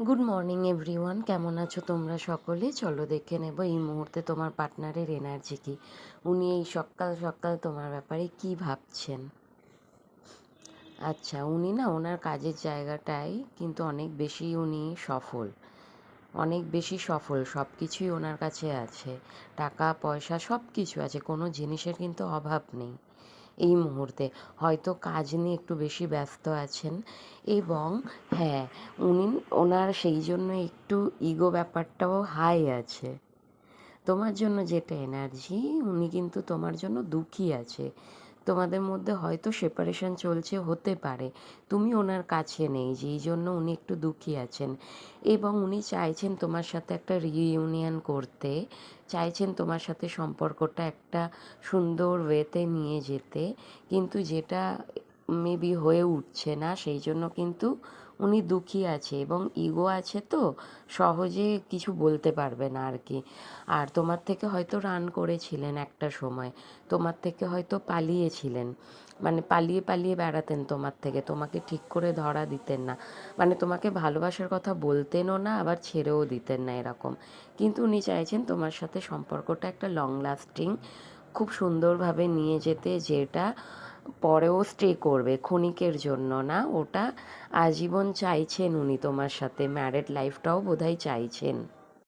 Good morning everyone কেমন আছো তোমরা সকলে? চলো দেখে নেব এই মুহূর্তে তোমার পার্টনারের এনার্জি কি। উনি এই সকাল সকাল তোমার ব্যাপারে কি ভাবছেন? আচ্ছা উনি না ওনার কাজের জায়গাটায় কিন্তু অনেক বেশি উনি সফল। অনেক বেশি সফল সব কিছুই ওনার কাছে আছে। টাকা, পয়সা সব কিছু আছে, কোনো জিনিসের কিন্তু অভাব নেই। এই মুহূর্তে। হয়তো কাজ নিয়ে একটু বেশি ব্যস্ত আছেন এবং হ্যাঁ উনি, ওনার সেই জন্য একটু ইগো ব্যাপারটাও হাই আছে। তোমার জন্য যেটা এনার্জি উনি কিন্তু তোমার জন্য দুঃখী আছে। তোমাদের মধ্যে হয়তো সেপারেশন চলছে, হতে পারে। তুমি ওনার কাছে নেই, যেই জন্য উনি একটু দুঃখী আছেন। এবং উনি চাইছেন তোমার সাথে একটা রিইউনিয়ন করতে, চাইছেন তোমার সাথে সম্পর্কটা একটা সুন্দর ওয়েতে নিয়ে যেতে। কিন্তু যেটা মেবি হয়ে উঠছে না, সেই জন্য কিন্তু উনি দুঃখী আছে এবং ইগো আছে তো, সহজে কিছু বলতে পারবে না আর কি আর তোমার থেকে হয়তো রান করেছিলেন একটা সময়, তোমার থেকে হয়তো পালিয়েছিলেন। মানে পালিয়ে পালিয়ে বেড়াতেন তোমার থেকে, তোমাকে ঠিক করে ধরা দিতেন না। মানে তোমাকে ভালোবাসার কথা বলতেনও না, আবার ছেড়েও দিতেন না এরকম। কিন্তু উনি চাইছেন তোমার সাথে সম্পর্কটা একটা লং লাস্টিং খুব সুন্দরভাবে নিয়ে যেতে, যেটা পরেও স্টে করবে, ক্ষণিকের জন্য না, ওটা আজীবন চাইছেন উনি তোমার সাথে ম্যারেড লাইফটাও বোধহয় চাইছেন।